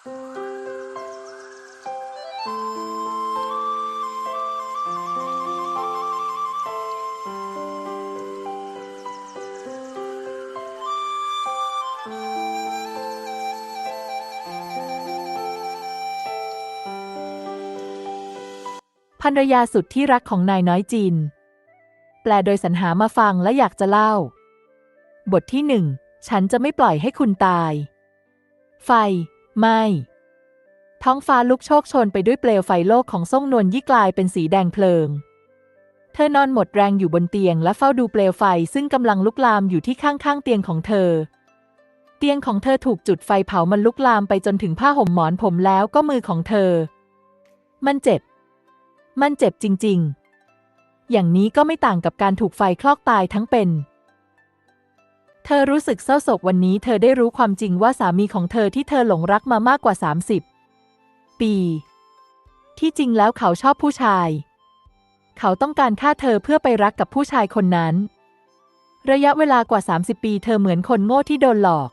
ภรรยาสุดที่รักของนายน้อยจีน แปลโดยสรรหามาฟังและอยากจะเล่า บทที่หนึ่ง ฉันจะไม่ปล่อยให้คุณตาย ไฟ ไม้ท้องฟ้าลุกโชกชนไปด้วยเปลวไฟโลกของส่งนวลยี่กลายเป็นสีแดงเพลิง เธอนอนหมดแรงอยู่บนเตียงและเฝ้าดูเปลวไฟซึ่งกำลังลุกลามอยู่ที่ข้างๆเตียงของเธอ เตียงของเธอถูกจุดไฟเผามันลุกลามไปจนถึงผ้าห่มหมอนผมแล้วก็มือของเธอ มันเจ็บ มันเจ็บจริงๆ อย่างนี้ก็ไม่ต่างกับการถูกไฟคลอกตายทั้งเป็น เธอรู้สึกเศร้าโศกวันนี้เธอได้รู้ความจริงว่าสามีของเธอที่เธอหลงรักมามากกว่า 30 ปี ที่จริงแล้วเขาชอบผู้ชาย เขาต้องการฆ่าเธอเพื่อไปรักกับผู้ชายคนนั้น ระยะเวลากว่า 30 ปีเธอเหมือนคนโง่ที่โดนหลอก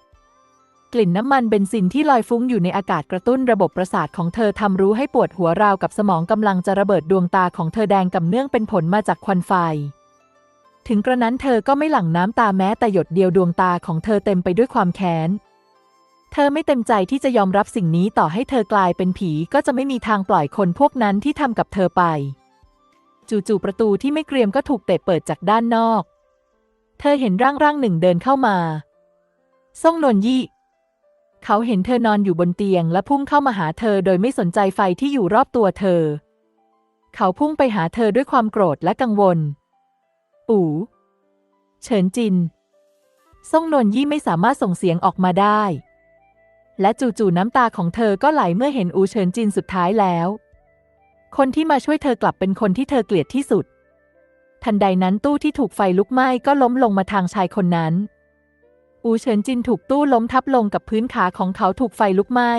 กลิ่นน้ำมันเบนซินที่ลอยฟุ้งอยู่ในอากาศกระตุ้นระบบประสาทของเธอทำรู้ให้ปวดหัวราวกับสมองกำลังจะระเบิดดวงตาของเธอแดงกำเนื่องเป็นผลมาจากควันไฟ ถึงกระนั้นเธอก็ไม่หลั่งน้ำตาแม้แต่หยดเดียวดวงตาของเธอเต็มไปด้วยความแค้น เธอไม่เต็มใจที่จะยอมรับสิ่งนี้ต่อให้เธอกลายเป็นผีก็จะไม่มีทางปล่อยคนพวกนั้นที่ทำกับเธอไป จู่ๆประตูที่ไม่เกรียมก็ถูกเตะเปิดจากด้านนอก เธอเห็นร่างร่างหนึ่งเดินเข้ามาซ่งนนยี่ เขาเห็นเธอนอนอยู่บนเตียงและพุ่งเข้ามาหาเธอโดยไม่สนใจไฟที่อยู่รอบตัวเธอ เขาพุ่งไปหาเธอด้วยความโกรธและกังวล อู๋เฉินจิน ซ่งนนยี่ไม่สามารถส่งเสียงออกมาได้ และจู่ๆน้ำตาของเธอก็ไหลเมื่อเห็นอูเฉินจินสุดท้ายแล้ว คนที่มาช่วยเธอกลับเป็นคนที่เธอเกลียดที่สุด ทันใดนั้นตู้ที่ถูกไฟลุกไหม้ก็ล้มลงมาทางชายคนนั้น อูเฉินจินถูกตู้ล้มทับลงกับพื้นขาของเขาถูกไฟลุกไหม้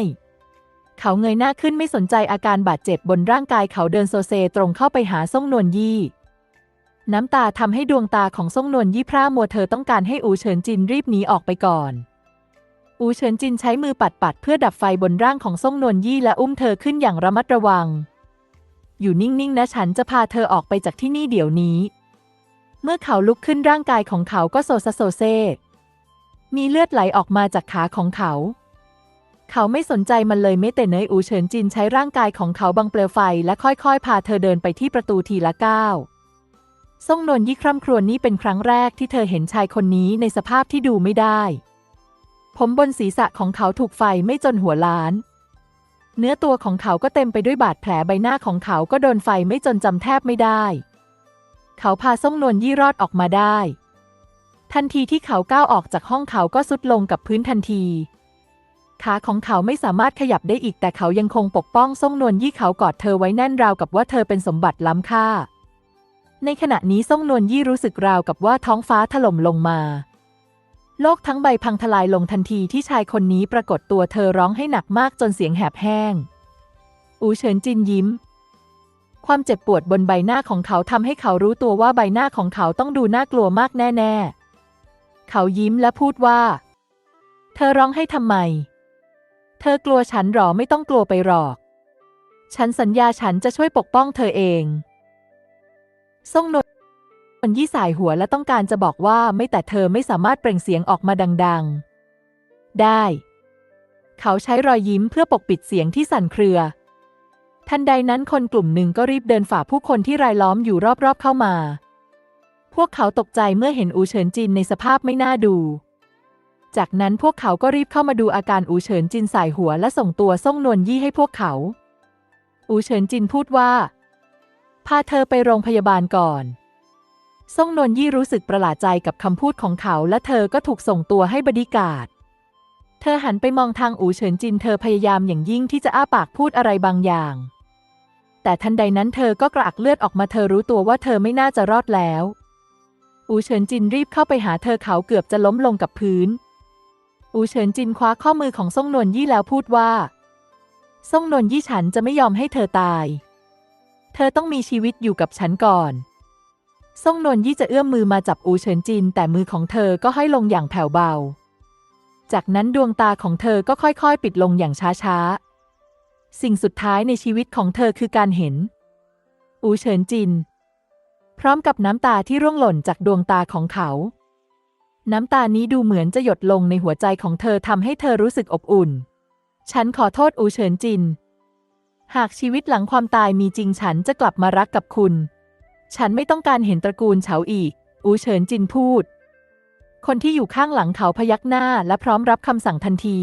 เขาเงยหน้าขึ้นไม่สนใจอาการบาดเจ็บบนร่างกายเขาเดินโซเซตรงเข้าไปหาซ่งนวลยี่ น้ำตาทำให้ดวงตาของซ่งนวลยี่พร่ามัวเธอต้องการให้อูเฉินจินรีบหนีออกไปก่อน อูเฉินจินใช้มือปัดปัดๆเพื่อดับไฟบนร่างของซ่งนวลยี่และอุ้มเธอขึ้นอย่างระมัดระวัง อยู่นิ่งๆนะฉันจะพาเธอออกไปจากที่นี่เดี๋ยวนี้ เมื่อเขาลุกขึ้นร่างกายของเขาก็โซซาโซเซ มีเลือดไหลออกมาจากขาของเขาเขาไม่สนใจมันเลยแม้แต่เนยอูเฉินจินใช้ร่างกายของเขาบังเปลวไฟและค่อยๆ พาเธอเดินไปที่ประตูทีละก้าว ซ่งนนยี่คร่ำครวญนี่เป็นครั้งแรกที่เธอเห็นชายคนนี้ในสภาพที่ดูไม่ได้ ผมบนศีรษะของเขาถูกไฟไม่จนหัวล้าน เนื้อตัวของเขาก็เต็มไปด้วยบาดแผลใบหน้าของเขาก็โดนไฟไม่จนจำแทบไม่ได้ เขาพาซ่งนวลยี่รอดออกมาได้ ทันทีที่เขาก้าวออกจากห้องเขาก็สุดลงกับพื้นทันที ขาของเขาไม่สามารถขยับได้อีกแต่เขายังคงปกป้องซ่งนวลยี่เขากอดเธอไว้แน่นราวกับว่าเธอเป็นสมบัติล้ำค่า ในขณะนี้ซ่งนวลยี่รู้สึกราวกับว่าท้องฟ้าถล่มลงมา โลกทั้งใบพังทลายลงทันทีที่ชายคนนี้ปรากฏตัวเธอร้องให้หนักมากจนเสียงแหบแห้ง อูเฉินจินยิ้ม ความเจ็บปวดบนใบหน้าของเขาทำให้เขารู้ตัวว่าใบหน้าของเขาต้องดูน่ากลัวมากแน่ ๆ เขายิ้มและพูดว่า เธอร้องให้ทำไม เธอกลัวฉันหรอไม่ต้องกลัวไปหรอก ฉันสัญญาฉันจะช่วยปกป้องเธอเอง ซ่งนนยี่สายหัวและต้องการจะบอกว่าไม่แต่เธอไม่สามารถเปล่งเสียงออกมาดัง ๆ ได้ เขาใช้รอยยิ้มเพื่อปกปิดเสียงที่สั่นเครือ ทันใดนั้นคนกลุ่มหนึ่งก็รีบเดินฝ่าผู้คนที่รายล้อมอยู่รอบๆเข้ามา พวกเขาตกใจเมื่อเห็นอูเฉินจินในสภาพไม่น่าดู จากนั้นพวกเขาก็รีบเข้ามาดูอาการอูเฉินจินสายหัวและส่งตัวส่งนวลยี่ให้พวกเขา อูเฉินจินพูดว่า พาเธอไปโรงพยาบาลก่อนซ่งนนยี่รู้สึกประหลาดใจกับคำพูดของเขา และเธอก็ถูกส่งตัวให้บดีการ์ดเธอหันไปมองทางอูเฉินจินเธอพยายามอย่างยิ่งที่จะอ้าปากพูดอะไรบางอย่าง แต่ทันใดนั้นเธอก็กระอักเลือดออกมาเธอรู้ตัวว่าเธอไม่น่าจะรอดแล้ว อูเฉินจินรีบเข้าไปหาเธอเขาเกือบจะล้มลงกับพื้น อูเฉินจินคว้าข้อมือของซ่งนนยี่แล้วพูดว่า ซ่งนนยี่ฉันจะไม่ยอมให้เธอตาย เธอต้องมีชีวิตอยู่กับฉันก่อนซ่งนนยี่จะเอื้อมมือมาจับอูเฉินจิน แต่มือของเธอก็ให้ลงอย่างแผ่วเบา จากนั้นดวงตาของเธอก็ค่อยๆ ปิดลงอย่างช้าๆ สิ่งสุดท้ายในชีวิตของเธอคือการเห็น อูเฉินจิน พร้อมกับน้ำตาที่ร่วงหล่นจากดวงตาของเขา น้ำตานี้ดูเหมือนจะหยดลงในหัวใจของเธอทำให้เธอรู้สึกอบอุ่น ฉันขอโทษอูเฉินจิน หากชีวิตหลังความตายมีจริงฉันจะกลับมารักกับคุณ ฉันไม่ต้องการเห็นตระกูลเฉาอีก อูเฉินจินพูด คนที่อยู่ข้างหลังเขาพยักหน้าและพร้อมรับคำสั่งทันที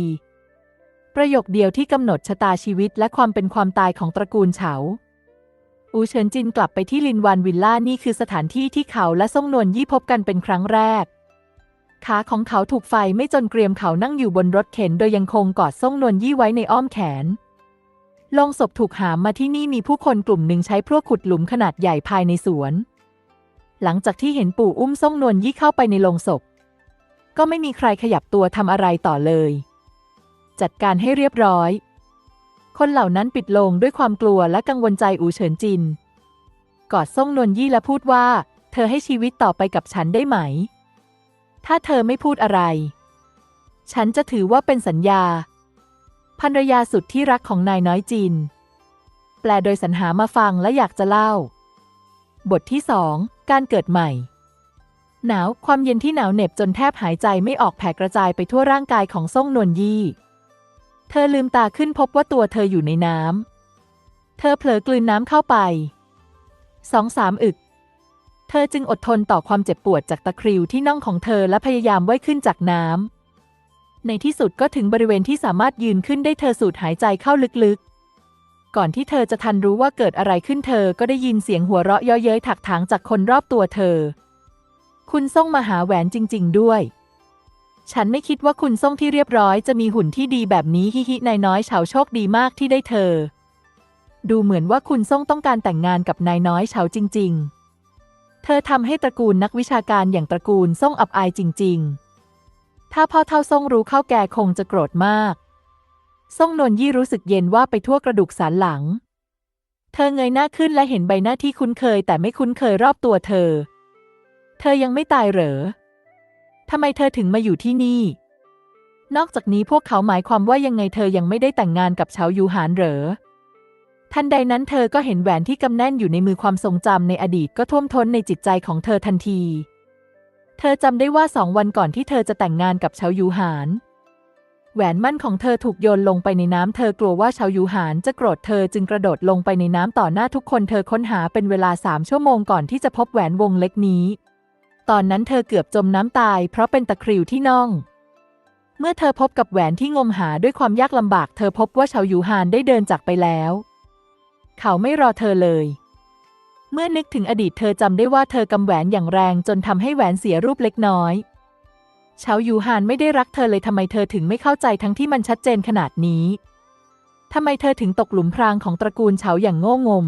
ประโยคเดียวที่กำหนดชะตาชีวิตและความเป็นความตายของตระกูลเฉา อูเฉินจินกลับไปที่ลินวานวิลล่านี่คือสถานที่ที่เขาและซ่งนวลยี่พบกันเป็นครั้งแรก ขาของเขาถูกไฟไม่จนเกรียมเขานั่งอยู่บนรถเข็นโดยยังคงกอดซ่งนวลยี่ไว้ในอ้อมแขน ลงศพถูกหามมาที่นี่มีผู้คนกลุ่มหนึ่งใช้พวกขุดหลุมขนาดใหญ่ภายในสวน หลังจากที่เห็นปู่อุ้มซ่งนวลยี่เข้าไปในโลงศพ ก็ไม่มีใครขยับตัวทำอะไรต่อเลย จัดการให้เรียบร้อย คนเหล่านั้นปิดลงด้วยความกลัวและกังวลใจอูเฉินจิน กอดซ่งนวลยี่และพูดว่า เธอให้ชีวิตต่อไปกับฉันได้ไหม ถ้าเธอไม่พูดอะไร ฉันจะถือว่าเป็นสัญญา ภรรยาสุดที่รักของนายน้อยจิน แปลโดยสรรหามาฟังและอยากจะเล่า บทที่สองการเกิดใหม่ หนาวความเย็นที่หนาวเหน็บจนแทบหายใจไม่ออกแผ่กระจายไปทั่วร่างกายของซ่งนวลยี่ เธอลืมตาขึ้นพบว่าตัวเธออยู่ในน้ำ เธอเผลอกลืนน้ำเข้าไปสองสามอึก เธอจึงอดทนต่อความเจ็บปวดจากตะคริวที่น่องของเธอและพยายามว่ายขึ้นจากน้ำ ในที่สุดก็ถึงบริเวณที่สามารถยืนขึ้นได้เธอสูดหายใจเข้าลึกๆ ก่อนที่เธอจะทันรู้ว่าเกิดอะไรขึ้นเธอก็ได้ยินเสียงหัวเราะเย้อเย้ยถักถางจากคนรอบตัวเธอ คุณส่งมาหาแหวนจริง ๆ ด้วย ฉันไม่คิดว่าคุณส่งที่เรียบร้อยจะมีหุ่นที่ดีแบบนี้ฮิฮินายน้อยเฉาโชคดีมากที่ได้เธอ ดูเหมือนว่าคุณส่งต้องการแต่งงานกับนายน้อยเฉาจริง ๆ เธอทำให้ตระกูลนักวิชาการอย่างตระกูลส่งอับอายจริง ๆ ถ้าพ่อเท่าส่งรู้เข้าแก่คงจะโกรธมากส่งนนยี่รู้สึกเย็นว่าไปทั่วกระดูกสันหลัง เธอเงยหน้าขึ้นและเห็นใบหน้าที่คุ้นเคย แต่ไม่คุ้นเคยรอบตัวเธอ เธอยังไม่ตายเหรอทำไมเธอถึงมาอยู่ที่นี่ นอกจากนี้พวกเขาหมายความว่ายังไงเธอยังไม่ได้แต่งงานกับเฉายูหานเหรอ ทันใดนั้นเธอก็เห็นแหวนที่กำแน่นอยู่ในมือความทรงจำในอดีตก็ท่วมท้นในจิตใจของเธอทันที เธอจำได้ว่าสองวันก่อนที่เธอจะแต่งงานกับเฉายูหาน แหวนมั่นของเธอถูกโยนลงไปในน้ำเธอกลัวว่าเฉายูหานจะโกรธเธอจึงกระโดดลงไปในน้ำต่อหน้าทุกคนเธอค้นหาเป็นเวลาสามชั่วโมงก่อนที่จะพบแหวนวงเล็กนี้ ตอนนั้นเธอเกือบจมน้ำตาย เพราะเป็นตะคริวที่น่อง เมื่อเธอพบกับแหวนที่งมหาด้วยความยากลำบาก เธอพบว่าเฉายูหานได้เดินจากไปแล้ว เขาไม่รอเธอเลย เมื่อนึกถึงอดีตเธอจำได้ว่าเธอกำแหวนอย่างแรงจนทำให้แหวนเสียรูปเล็กน้อยเฉายูหานไม่ได้รักเธอเลยทำไมเธอถึงไม่เข้าใจทั้งที่มันชัดเจนขนาดนี้ทำไมเธอถึงตกหลุมพรางของตระกูลเฉาอย่างโง่งม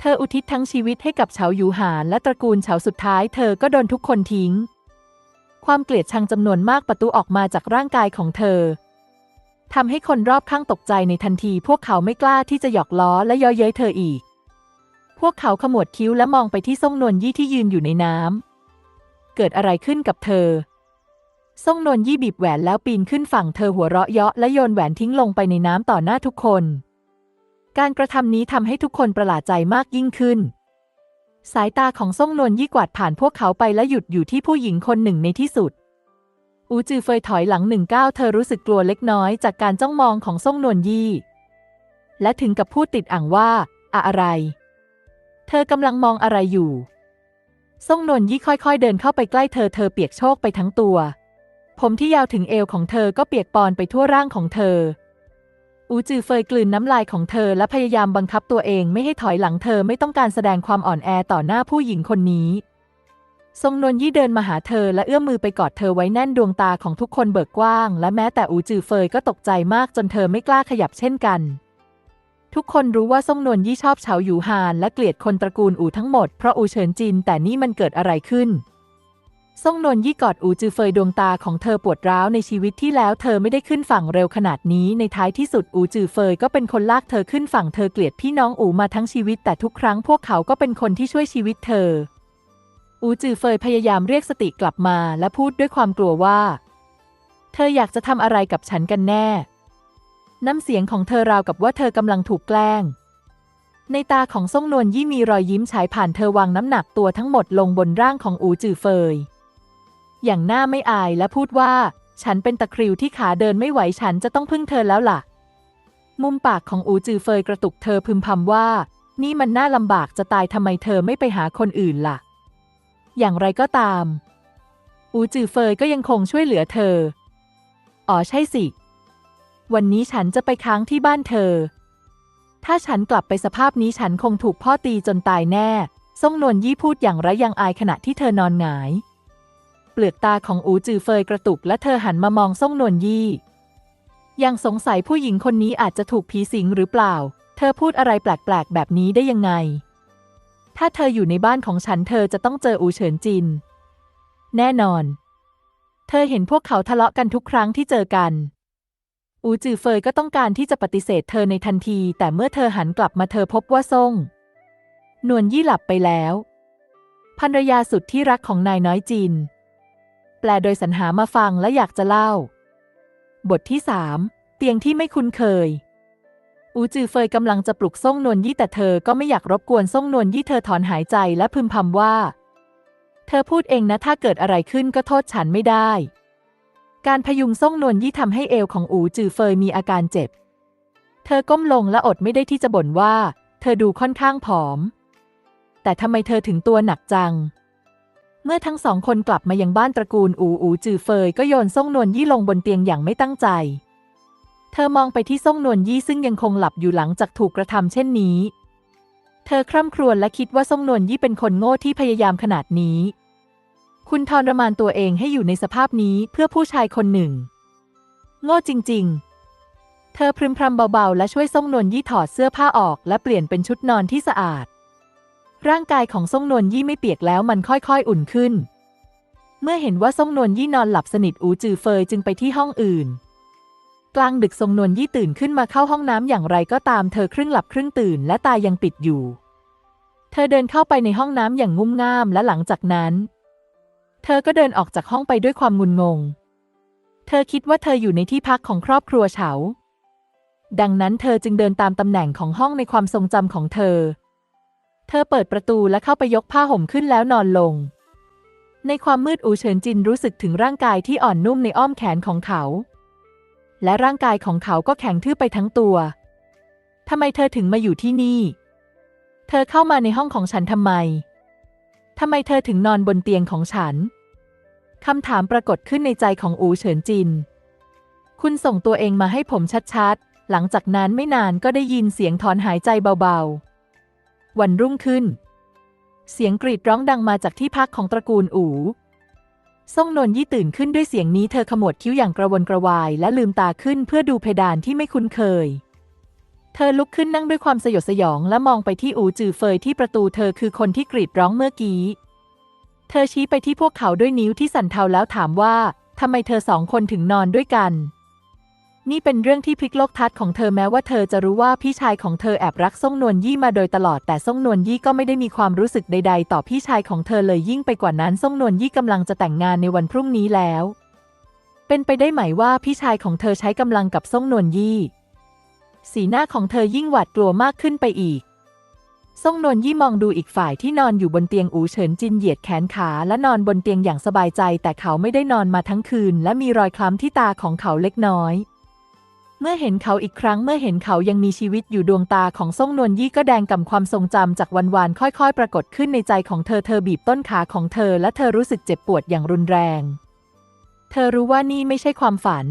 เธออุทิศทั้งชีวิตให้กับเฉายูหานและตระกูลเฉาสุดท้ายเธอก็โดนทุกคนทิ้ง ความเกลียดชังจำนวนมากประตูออกมาจากร่างกายของเธอทำให้คนรอบข้างตกใจในทันทีพวกเขาไม่กล้าที่จะหยอกล้อและเย้อเย้ยเธออีก พวกเขาขมวดคิ้วและมองไปที่ซ่งนวลยี่ที่ยืนอยู่ในน้ำ เกิดอะไรขึ้นกับเธอซ่งนวลยี่บีบแหวนแล้วปีนขึ้นฝั่งเธอหัวเราะเยาะและโยนแหวนทิ้งลงไปในน้ำต่อหน้าทุกคน การกระทำนี้ทำให้ทุกคนประหลาดใจมากยิ่งขึ้น สายตาของซ่งนวลยี่กวาดผ่านพวกเขาไปและหยุดอยู่ที่ผู้หญิงคนหนึ่งในที่สุด อูจือเฟยถอยหลังหนึ่งก้าวเธอรู้สึกกลัวเล็กน้อยจากการจ้องมองของซ่งนวลยี่ และถึงกับพูดติดอ่างว่าอะอะไร เธอกำลังมองอะไรอยู่ซ่งนวลยี่ค่อยๆ เดินเข้าไปใกล้เธอเธอเปียกโชกไปทั้งตัว ผมที่ยาวถึงเอวของเธอก็เปียกปอนไปทั่วร่างของเธอ อูจือเฟยกลืนน้ำลายของเธอและพยายามบังคับตัวเองไม่ให้ถอยหลังเธอไม่ต้องการแสดงความอ่อนแอต่อหน้าผู้หญิงคนนี้ทรงนวลยี่เดินมาหาเธอและเอื้อมมือไปกอดเธอไว้แน่นดวงตาของทุกคนเบิกกว้าง และแม้แต่อูจือเฟยก็ตกใจมากจนเธอไม่กล้าขยับเช่นกัน ทุกคนรู้ว่าซ่งนวลยี่ชอบเฉาหยูฮานและเกลียดคนตระกูลอูทั้งหมดเพราะอูเฉินจินแต่นี่มันเกิดอะไรขึ้นซ่งนวลยี่กอดอูจือเฟยดวงตาของเธอปวดร้าวในชีวิตที่แล้วเธอไม่ได้ขึ้นฝั่งเร็วขนาดนี้ในท้ายที่สุดอูจือเฟยก็เป็นคนลากเธอขึ้นฝั่งเธอเกลียดพี่น้องอูมาทั้งชีวิตแต่ทุกครั้งพวกเขาก็เป็นคนที่ช่วยชีวิตเธอ อูจือเฟยพยายามเรียกสติกลับมาและพูดด้วยความกลัวว่า เธออยากจะทำอะไรกับฉันกันแน่ น้ำเสียงของเธอราวกับว่าเธอกำลังถูกแกล้ง ในตาของซ่งนวลยี่มีรอยยิ้มฉายผ่านเธอวางน้ำหนักตัวทั้งหมดลงบนร่างของอูจือเฟย อย่างหน้าไม่อายและพูดว่า ฉันเป็นตะคริวที่ขาเดินไม่ไหวฉันจะต้องพึ่งเธอแล้วล่ะ มุมปากของอูจือเฟยกระตุกเธอพึมพำว่า นี่มันน่าลำบากจะตายทำไมเธอไม่ไปหาคนอื่นล่ะ อย่างไรก็ตาม อูจือเฟยก็ยังคงช่วยเหลือเธอ อ๋อใช่สิ วันนี้ฉันจะไปค้างที่บ้านเธอ ถ้าฉันกลับไปสภาพนี้ฉันคงถูกพ่อตีจนตายแน่ซ่งนวลยี่พูดอย่างไรยังอายขณะที่เธอนอนหงาย เปลือกตาของอูจือเฟยกระตุกและเธอหันมามองซ่งนวลยี่ ยังสงสัยผู้หญิงคนนี้อาจจะถูกผีสิงหรือเปล่า เธอพูดอะไรแปลกๆ แบบนี้ได้ยังไง ถ้าเธออยู่ในบ้านของฉันเธอจะต้องเจออูเฉินจิน แน่นอน เธอเห็นพวกเขาทะเลาะกันทุกครั้งที่เจอกัน อูจือเฟยก็ต้องการที่จะปฏิเสธเธอในทันที แต่เมื่อเธอหันกลับมาเธอพบว่าซ่ง นวลยี่หลับไปแล้วภรรยาสุดที่รักของนายน้อยจิน แปลโดยสรรหามาฟังและอยากจะเล่า บทที่สามเตียงที่ไม่คุ้นเคย อูจือเฟยกำลังจะปลุกซ่งนวลยี่แต่เธอก็ไม่อยากรบกวนซ่งนวลยี่เธอถอนหายใจและพึมพำว่า เธอพูดเองนะถ้าเกิดอะไรขึ้นก็โทษฉันไม่ได้ การพยุงซ่งนวลยี่ทำให้เอวของอูจือเฟยมีอาการเจ็บ เธอก้มลงและอดไม่ได้ที่จะบ่นว่า เธอดูค่อนข้างผอม แต่ทำไมเธอถึงตัวหนักจัง เมื่อทั้งสองคนกลับมายังบ้านตระกูลอูอูจือเฟยก็โยนซ่งนวลยี่ลงบนเตียงอย่างไม่ตั้งใจ เธอมองไปที่ซ่งนวลยี่ซึ่งยังคงหลับอยู่หลังจากถูกกระทำเช่นนี้ เธอคร่ำครวญและคิดว่าซ่งนวลยี่เป็นคนโง่ที่พยายามขนาดนี้ คุณทรมานตัวเองให้อยู่ในสภาพนี้เพื่อผู้ชายคนหนึ่ง โง่จริง ๆ เธอพรึมพรำเบาๆ และช่วยซ่งนวลยี่ถอดเสื้อผ้าออก และเปลี่ยนเป็นชุดนอนที่สะอาด ร่างกายของซ่งนวลยี่ไม่เปียกแล้วมันค่อยๆ อุ่นขึ้น เมื่อเห็นว่าซ่งนวลยี่นอนหลับสนิทอูจือเฟยจึงไปที่ห้องอื่น กลางดึกซ่งนวลยี่ตื่นขึ้นมาเข้าห้องน้ำอย่างไรก็ตามเธอครึ่งหลับครึ่งตื่นและตายังปิดอยู่ เธอเดินเข้าไปในห้องน้ำอย่างงุ่มง่ามและหลังจากนั้น ธอก็เดินออกจากห้องไปด้วยความงุนงง เธอคิดว่าเธออยู่ในที่พักของครอบครัวเฉา ดังนั้นเธอจึงเดินตามตำแหน่งของห้องในความทรงจำของเธอ เธอเปิดประตูและเข้าไปยกผ้าห่มขึ้นแล้วนอนลง ในความมืดอูเฉินจินรู้สึกถึงร่างกายที่อ่อนนุ่มในอ้อมแขนของเขา และร่างกายของเขาก็แข็งทื่อไปทั้งตัว ทำไมเธอถึงมาอยู่ที่นี่ เธอเข้ามาในห้องของฉันทำไม ทำไมเธอถึงนอนบนเตียงของฉัน คำถามปรากฏขึ้นในใจของอูเฉินจิน คุณส่งตัวเองมาให้ผมชัดๆ หลังจากนั้นไม่นานก็ได้ยินเสียงถอนหายใจเบาๆ วันรุ่งขึ้น เสียงกรีดร้องดังมาจากที่พักของตระกูลอูซ่งนนยี่ตื่นขึ้นด้วยเสียงนี้เธอขมวดคิ้วอย่างกระวนกระวาย และลืมตาขึ้นเพื่อดูเพดานที่ไม่คุ้นเคย เธอลุกขึ้นนั่งด้วยความสยดสยองและมองไปที่อูจือเฟยที่ประตูเธอคือคนที่กรีดร้องเมื่อกี้ เธอชี้ไปที่พวกเขาด้วยนิ้วที่สั่นเทาแล้วถามว่าทำไมเธอสองคนถึงนอนด้วยกัน นี่เป็นเรื่องที่พลิกโลกทัศน์ของเธอแม้ว่าเธอจะรู้ว่าพี่ชายของเธอแอบรักซ่งนวลยี่มาโดยตลอดแต่ซ่งนวลยี่ก็ไม่ได้มีความรู้สึกใด ๆ ต่อพี่ชายของเธอเลยยิ่งไปกว่านั้นซ่งนวลยี่กำลังจะแต่งงานในวันพรุ่งนี้แล้ว เป็นไปได้ไหมว่าพี่ชายของเธอใช้กำลังกับซ่งนวลยี่ สีหน้าของเธอยิ่งหวาดกลัวมากขึ้นไปอีก ซ่งนวลยี่มองดูอีกฝ่ายที่นอนอยู่บนเตียงอูเฉินจินเหยียดแขนขาและนอนบนเตียงอย่างสบายใจ แต่เขาไม่ได้นอนมาทั้งคืน และมีรอยคล้ำที่ตาของเขาเล็กน้อย เมื่อเห็นเขาอีกครั้งเมื่อเห็นเขายังมีชีวิตอยู่ดวงตาของซ่งนวลยี่ก็แดงกับความทรงจำจากวันวานค่อยๆ ปรากฏขึ้นในใจของเธอเธอบีบต้นขาของเธอและเธอรู้สึกเจ็บปวดอย่างรุนแรง เธอรู้ว่านี่ไม่ใช่ความฝัน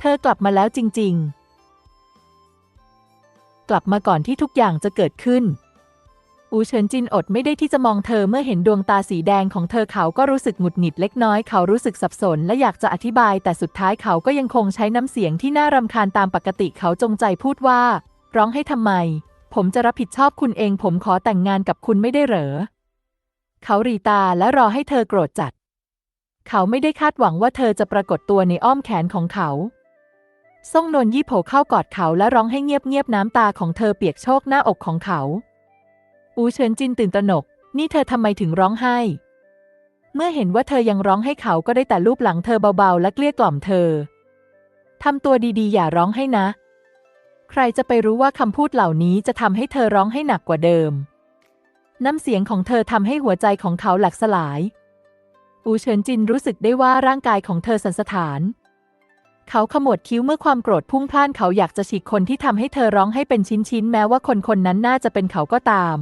เธอกลับมาแล้วจริง ๆ กลับมาก่อนที่ทุกอย่างจะเกิดขึ้น อูเฉินจินอดไม่ได้ที่จะมองเธอเมื่อเห็นดวงตาสีแดงของเธอเขาก็รู้สึกหงุดหงิดเล็กน้อยเขารู้สึกสับสนและอยากจะอธิบายแต่สุดท้ายเขาก็ยังคงใช้น้ำเสียงที่น่ารำคาญตามปกติเขาจงใจพูดว่า ร้องให้ทำไม ผมจะรับผิดชอบคุณเองผมขอแต่งงานกับคุณไม่ได้เหรอ เขาหรีตาและรอให้เธอโกรธจัด เขาไม่ได้คาดหวังว่าเธอจะปรากฏตัวในอ้อมแขนของเขา ซ่งนนยี่โผเข้ากอดเขาและร้องให้เงียบๆน้ำตาของเธอเปียกโชกหน้าอกของเขา อูเฉินจินตื่นตระหนก นี่เธอทำไมถึงร้องไห้ เมื่อเห็นว่าเธอยังร้องให้เขาก็ได้แต่ลูบหลังเธอเบาๆ และเกลี้ยกล่อมเธอทำตัวดีๆ อย่าร้องให้นะ ใครจะไปรู้ว่าคำพูดเหล่านี้จะทำให้เธอร้องให้หนักกว่าเดิม น้ำเสียงของเธอทำให้หัวใจของเขาหลักสลาย อูเฉินจินรู้สึกได้ว่าร่างกายของเธอสั่นสะท้าน เขาขมวดคิ้วเมื่อความโกรธพุ่งพล่านเขาอยากจะฉีกคนที่ทำให้เธอร้องให้เป็นชิ้นๆ แม้ว่าคนคนนั้นน่าจะเป็นเขาก็ตาม